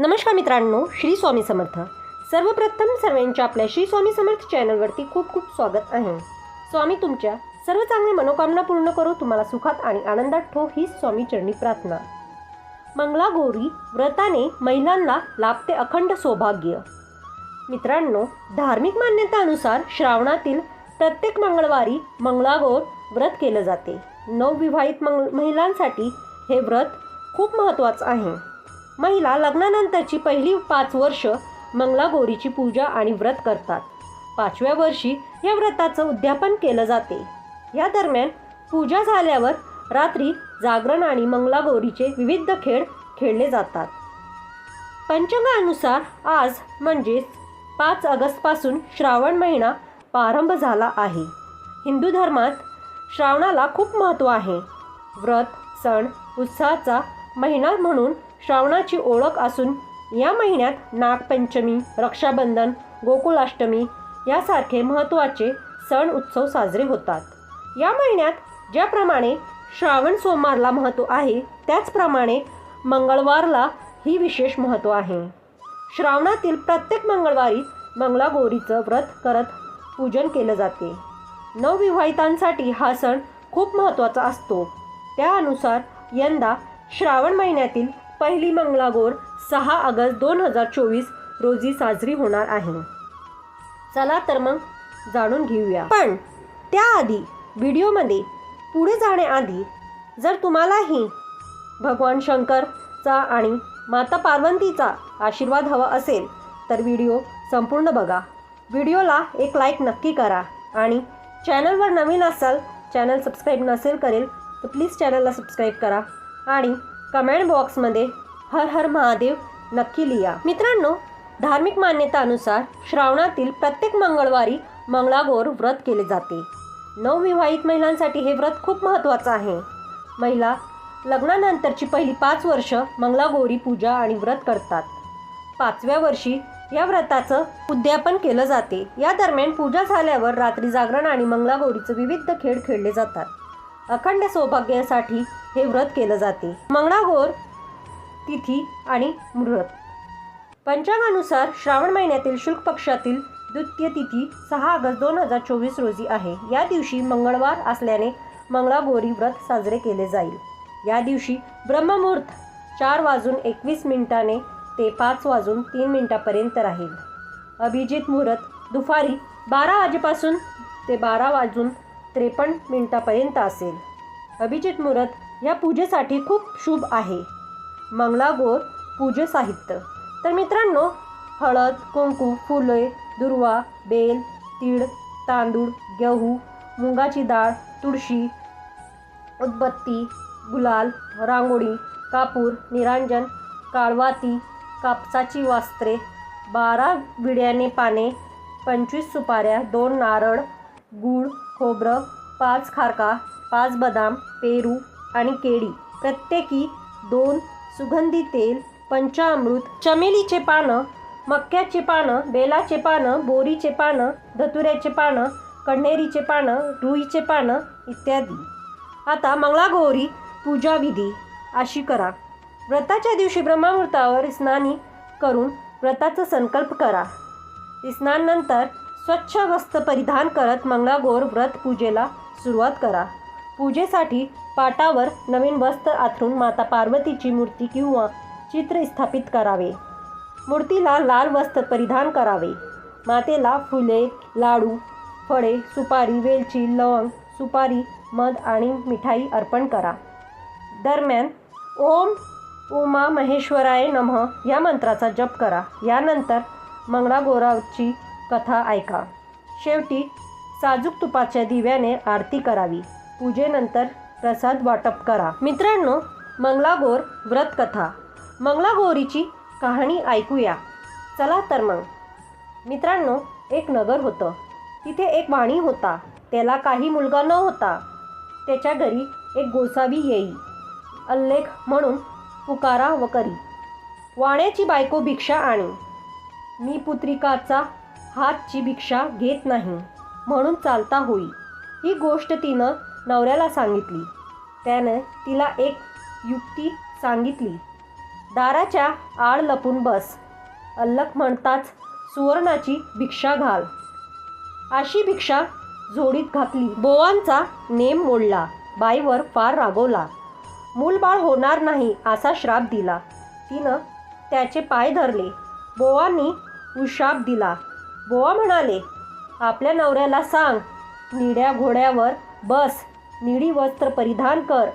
नमस्कार मित्रांनो श्री स्वामी समर्थ. सर्वप्रथम सर्वांच्या आपल्या श्री स्वामी समर्थ चॅनलवरती खूप खूप स्वागत आहे. स्वामी तुमच्या सर्व चांगली मनोकामना पूर्ण करो तुम्हाला सुखात आणि आनंदात ठो ही स्वामी चरणी प्रार्थना. मंगलागौरी व्रताने महिलांना लाभते अखंड सौभाग्य. मित्रांनो धार्मिक मान्यतानुसार श्रावणातील प्रत्येक मंगळवारी मंगळागौर व्रत केलं जाते. नवविवाहित मंग महिलांसाठी हे व्रत खूप महत्त्वाचं आहे. महिला लग्नानंतरची पहिली पाच वर्ष मंगलागौरीची पूजा आणि व्रत करतात. पाचव्या वर्षी या व्रताचं उद्यापन केलं जाते. या दरम्यान पूजा झाल्यावर रात्री जागरण आणि मंगलागौरीचे विविध खेळ खेळले जातात. पंचांगानुसार आज म्हणजेच पाच ऑगस्टपासून श्रावण महिना प्रारंभ झाला आहे. हिंदू धर्मात श्रावणाला खूप महत्त्व आहे. व्रत सण उत्साहाचा महिना म्हणून श्रावणाची ओळख असून या महिन्यात नागपंचमी रक्षाबंधन गोकुळाष्टमी यासारखे महत्त्वाचे सण उत्सव साजरे होतात. या महिन्यात ज्याप्रमाणे श्रावण सोमवारला महत्त्व आहे त्याचप्रमाणे मंगळवारला ही विशेष महत्त्व आहे. श्रावणातील प्रत्येक मंगळवारी मंगळागौरीचं व्रत करत पूजन केलं जाते. नवविवाहितांसाठी हा सण खूप महत्त्वाचा असतो. त्यानुसार यंदा श्रावण महिन्यातील पहिली मंगळागौर सहा ऑगस्ट दोन हजार चोवीस रोजी साजरी होणार आहे. चला तर मग जाणून घेऊया. पण त्याआधी व्हिडिओमध्ये पुढे जाण्याआधी जर तुम्हालाही भगवान शंकरचा आणि माता पार्वतीचा आशीर्वाद हवा असेल तर व्हिडिओ संपूर्ण बघा. व्हिडिओला एक लाईक नक्की करा आणि चॅनलवर नवीन असाल चॅनल सबस्क्राईब नसेल करेल तर प्लीज चॅनलला सबस्क्राईब करा आणि कमेंट बॉक्समध्ये हर हर महादेव नक्की लिहा. मित्रांनो धार्मिक मान्यतानुसार श्रावणातील प्रत्येक मंगळवारी मंगळागौर व्रत केले जाते. नवविवाहित महिलांसाठी हे व्रत खूप महत्त्वाचं आहे. महिला लग्नानंतरची पहिली पाच वर्ष मंगळागौरी पूजा आणि व्रत करतात. पाचव्या वर्षी या व्रताचं उद्यापन केलं जाते. या दरम्यान पूजा झाल्यावर रात्री जागरण आणि मंगळागौरीचं विविध खेळ खेळले जातात. अखंड सौभाग्यासाठी हे व्रत केलं जाते. मंगळागौर तिथी आणि मुहूर्त पंचांगानुसार श्रावण महिन्यातील शुल्क पक्षातील द्वितीय तिथी सहा ऑगस्ट दोन हजार चोवीस रोजी आहे. या दिवशी मंगळवार असल्याने मंगळागौरी व्रत साजरे केले जाईल. या दिवशी ब्रह्ममुहूर्त चार वाजून एकवीस मिनिटाने ते पाच वाजून तीन मिनिटापर्यंत राहील. अभिजित मुहूर्त दुपारी बारा वाजेपासून ते बारा वाजून त्रेपन्न मिनिटापर्यंत असेल. अभिजित मुहूर्त या पूजेसाठी खूप शुभ आहे. मंगळागौर पूजे साहित्य. तर मित्रांनो हळद कुंकू फुले दुर्वा बेल तीळ तांदूळ गहू मुगाची डाळ तुळशी उदबत्ती गुलाल रांगोळी कापूर निरांजन काळवाती कापसाची वस्त्रे बारा विड्याने पाने पंचवीस सुपाऱ्या दोन नारळ गूळ खोबरं पाच खारका पाच बदाम पेरू आणि केळी. प्रत्येकी दोन सुगंधी तेल पंचामृत चमेलीचे पानं मक्याचे पानं बेलाचे पानं बोरीचे पानं धतुऱ्याचे पानं कण्हेरीचे पानं रुईचे पानं इत्यादी. आता मंगळागौरी पूजा विधी अशी करा. व्रताच्या दिवशी ब्रह्ममुहूर्तावर स्नानी करून व्रताचा संकल्प करा. स्नानानंतर स्वच्छ वस्त्र परिधान करत मंगळागौर व्रत पूजेला सुरुवात करा. पूजेसाठी पाटावर नवीन वस्त्र आथरून माता पार्वतीची मूर्ती किंवा चित्र स्थापित करावे. मूर्तीला लाल वस्त्र परिधान करावे. मातेला फुले लाडू फळे सुपारी वेलची लवंग सुपारी मध आणि मिठाई अर्पण करा. दरम्यान ओम उमा महेश्वराय नमः या मंत्राचा जप करा. यानंतर मंगळागौराची कथा ऐका. शेवटी साजूक तुपाच्या दिव्याने आरती करावी. पूजेनंतर प्रसाद वाटप करा. मित्रांनो मंगलागौर व्रतकथा. मंगलागौरीची कहाणी ऐकूया. चला तर मग. मित्रांनो एक नगर होतं. तिथे एक वाणी होता. त्याला काही मुलगा न होता. त्याच्या घरी एक गोसावी येई. अल्लेख म्हणून पुकारा व करी. वाण्याची बायको भिक्षा आणि. मी पुत्रिकाचा हातची भिक्षा घेत नाही. म्हणून चालता होई. ही गोष्ट तिनं नवऱ्याला सांगितली. त्यानं तिला एक युक्ती सांगितली. दाराच्या आड लपून बस. अल्लक म्हणताच सुवर्णाची भिक्षा घाल. अशी भिक्षा जोडीत घातली. बोवांचा नेम मोडला. बाईवर फार रागवला. मूलबाळ होणार नाही असा श्राप दिला. तिनं त्याचे पाय धरले. बोवांनी उशाप दिला. बोवा म्हणाले आपल्या नवऱ्याला सांग. निड्या घोड्यावर बस. निळी वस्त्र परिधान कर.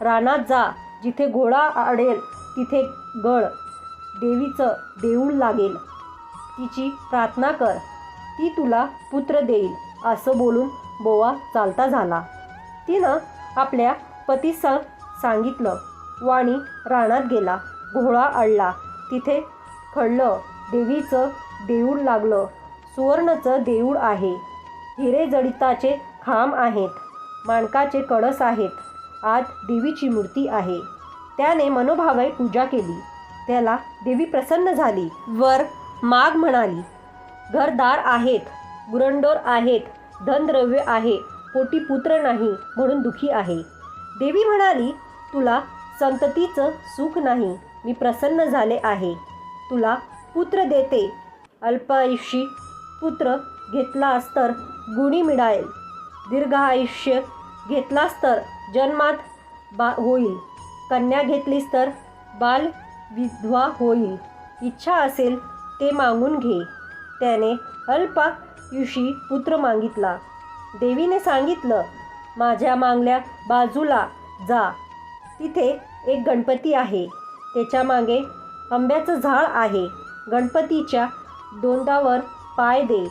रानात जा. जिथे घोडा आडेल तिथे गळ. देवीचं देऊळ लागेल. तिची प्रार्थना कर. ती तुला पुत्र देईल असं बोलून बोवा चालता झाला. तिनं आपल्या पतीस सांगितलं. वाणी रानात गेला. घोडा अडला तिथे खडलं. देवीचं देऊळ लागलं. सुवर्णचं देऊळ आहे. हिरे जडिताचे खांब आहेत. माणकाचे कळस आहेत. आत देवीची मूर्ती आहे. त्याने मनोभावे पूजा केली. त्याला देवी प्रसन्न झाली. वर माग म्हणाली घरदार आहेत गुरंडोर आहेत धनद्रव्य आहे पोटी पुत्र नाही म्हणून दुखी आहे. देवी म्हणाली तुला संततीचं सुख नाही मी प्रसन्न झाले आहे. तुला पुत्र देते. अल्पायुषी पुत्र घेतलास तर गुणी मिळाल. दीर्घ आयुष्य घेतलास तर जन्मात बा होईल. कन्या घेतलीस तर बाल विधवा होईल. इच्छा असेल ते मागून घे. त्याने अल्पायुषी पुत्र मागितला. देवीने सांगितलं माझ्या मागल्या बाजूला जा. तिथे एक गणपती आहे. त्याच्यामागे आंब्याचं झाड आहे. गणपतीच्या दोंदावर पाय दे.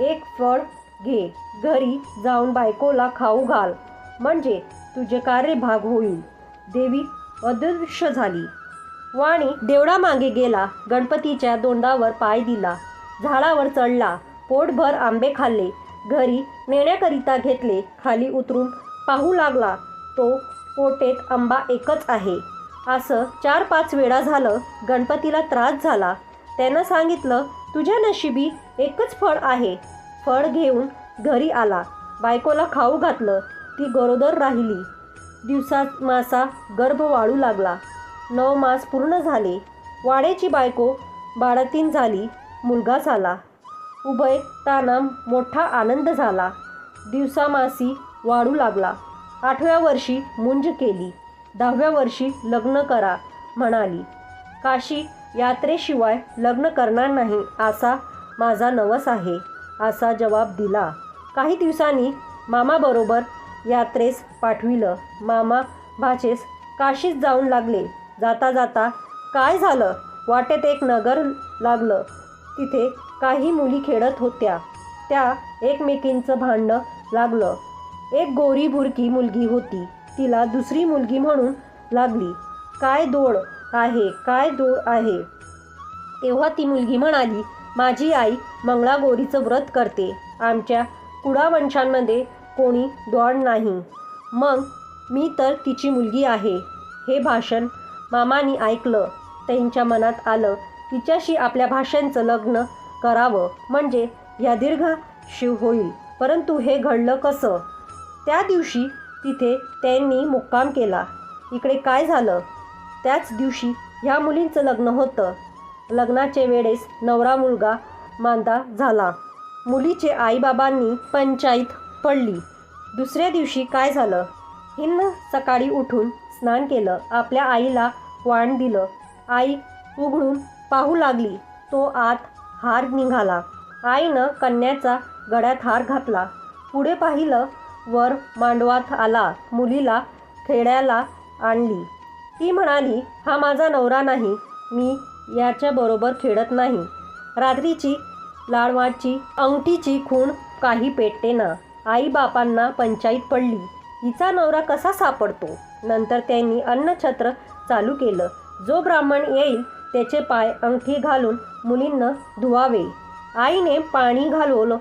एक फळ घे घरी जाऊन बायकोला खाऊ घाल. म्हणजे तुझे कार्य भाग होईल. देवी अदृश्य झाली. वाणी देवळामागे गेला गणपतीच्या दोंडावर पाय दिला झाडावर चढला पोटभर आंबे खाल्ले घरी नेण्याकरिता घेतले खाली उतरून पाहू लागला तो पोटेत आंबा एकच आहे. असं चार पाच वेळा झालं गणपतीला त्रास झाला. त्यानं सांगितलं तुझ्या नशिबी एकच फळ आहे. फळ घेऊन घरी आला. बायकोला खाऊ घातलं. ती गरोदर राहिली. दिवसात मासा गर्भ वाढू लागला. नऊ मास पूर्ण झाले. वाड्याची बायको बाळातीन झाली. मुलगा झाला उभय ताना मोठा आनंद झाला. दिवसामासी वाढू लागला. आठव्या वर्षी मुंज केली. दहाव्या वर्षी लग्न करा म्हणाली. काशी यात्रेशिवाय लग्न करणार नाही असा माझा नवस आहे. असा जवाब दिला. काही दिवसांनी मामाबरोबर यात्रेस पाठविलं. मामा भाचेस काशीत जाऊन लागले. जाता जाता काय झालं? वाटेत एक नगर लागलं. तिथे काही मुली खेळत होत्या. त्या एकमेकींचं भांडणं लागलं. एक गोरी भुरकी मुलगी होती. तिला दुसरी मुलगी म्हणून लागली. काय दोड आहे? काय दोड आहे? तेव्हा ती मुलगी म्हणाली माझी आई मंगळागौरीचं व्रत करते. आमच्या कुडावंशांमध्ये कोणी द्वाड नाही. मग मी तर तिची मुलगी आहे. हे भाषण मामानी ऐकलं. त्यांच्या मनात आलं तिच्याशी आपल्या भाषांचं लग्न करावं म्हणजे या दीर्घ शिव होईल. परंतु हे घडलं कसं? त्या दिवशी तिथे त्यांनी मुक्काम केला. इकडे काय झालं? त्याच दिवशी ह्या मुलींचं लग्न होतं. लग्नाचे वेळेस नवरा मुलगा मांदा झाला. मुलीचे आईबाबांनी पंचायत पडली. दुसऱ्या दिवशी काय झालं? हिनं सकाळी उठून स्नान केलं. आपल्या आईला वाण दिलं. आई उघडून पाहू लागली. तो आत हार निघाला. आईनं कन्याचा गड्यात हार घातला. पुढे पाहिलं वर मांडवात आला. मुलीला खेड्याला आणली. ती म्हणाली हा माझा नवरा नाही. मी याच्याबरोबर खेळत नाही. रात्रीची लाडवाची अंगठीची खूण काही पेटते ना. आईबापांना पंचायत पडली. हिचा नवरा कसा सापडतो? नंतर त्यांनी अन्नछत्र चालू केलं. जो ब्राह्मण येईल त्याचे पाय अंगठी घालून मुलींना धुवावे. आईने पाणी घालवलं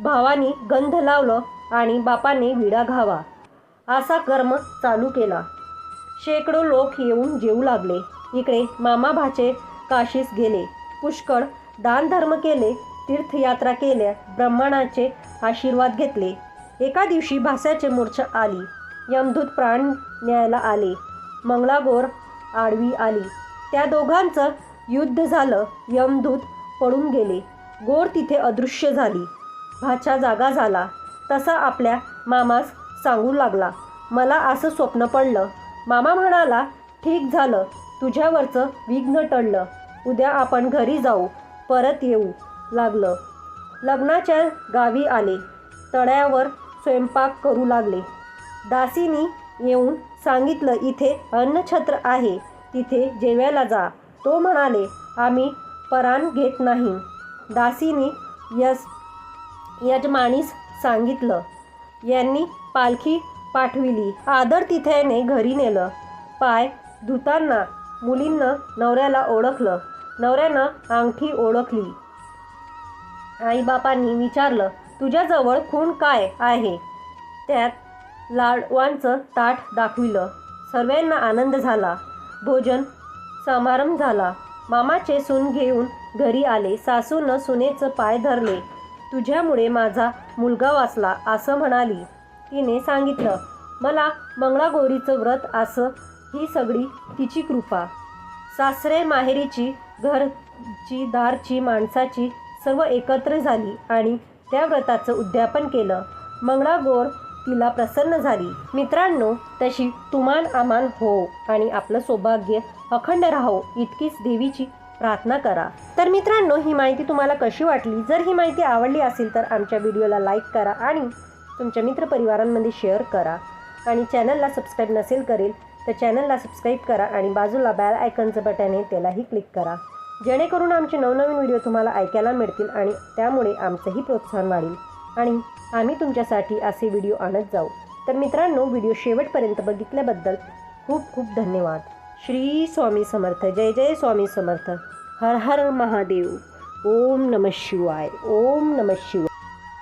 भावानी गंध लावलं आणि बापाने विडा घावा. असा कर्म चालू केला. शेकडो लोक येऊन जेवू लागले. इकडे मामा भाचे काशीस गेले. पुष्कळ दानधर्म केले तीर्थयात्रा केल्या ब्रह्मणाचे आशीर्वाद घेतले. एका दिवशी भास्याचे मूर्छा आली. यमदूत प्राण न्यायला आले. मंगलागोर आडवी आली. त्या दोघांचं युद्ध झालं. यमदूत पळून गेले. गोर तिथे अदृश्य झाली. भाच्या जागा झाला. तसा आपल्या मामास सांगू लागला. मला असं स्वप्न पडलं. मामा म्हणाला ठीक झालं. तुझ्यावरचं विघ्न टळलं. उद्या आपण घरी जाऊ परत येऊ लागलं. लग्नाच्या गावी आले. तळ्यावर स्वयंपाक करू लागले. दासीनी येऊन सांगितलं इथे अन्नछत्र आहे. तिथे जेवायला जा. तो म्हणाले आम्ही परान घेत नाही. दासीनी यस यजमानीस सांगितलं. यांनी पालखी पाठविली. आदर तिथेने घरी नेलं. पाय धुताना मुलींना नवऱ्याला ओळखलं. नवऱ्यानं अंगठी ओळखली. आईबापांनी विचारलं तुझ्याजवळ खूण काय आहे? त्यात लाडवांचं ताट दाखविलं. सर्वांना आनंद झाला. भोजन समारंभ झाला. मामाचे सून घेऊन घरी आले. सासूनं सुनेचं पाय धरले. तुझ्यामुळे माझा मुलगा वाचला असं म्हणाली. तिने सांगितलं मला मंगळागौरीचं व्रत असं ही सगळी तिची कृपा. सासरे माहेरीची घरची दारची माणसाची सर्व एकत्र झाली आणि त्या व्रताचं उद्यापन केलं. मंगळागौर तिला प्रसन्न झाली. मित्रांनो तशी तुमान आमान हो आणि आपलं सौभाग्य अखंड राहो इतकीच देवीची प्रार्थना करा. तर मित्रांनो ही माहिती तुम्हाला कशी वाटली? जर ही माहिती आवडली असेल तर आमच्या व्हिडिओला लाईक करा आणि तुमच्या मित्रपरिवारांमध्ये शेअर करा. आणि चॅनलला सबस्क्राईब नसेल करेल तर चॅनलला सबस्क्राईब करा आणि बाजूला बॅल आयकनचं बटन आहे त्यालाही क्लिक करा. जेणेकरून आमचे नवनवीन व्हिडिओ तुम्हाला ऐकायला मिळतील आणि त्यामुळे आमचंही प्रोत्साहन वाढेल. आणि आम्ही तुमच्यासाठी असे व्हिडिओ आणत जाऊ. तर मित्रांनो व्हिडिओ शेवटपर्यंत बघितल्याबद्दल खूप खूप धन्यवाद. श्री स्वामी समर्थ जय जय स्वामी समर्थ. हर हर महादेव. ओम नम शिवाय. ओम नम शिवाय.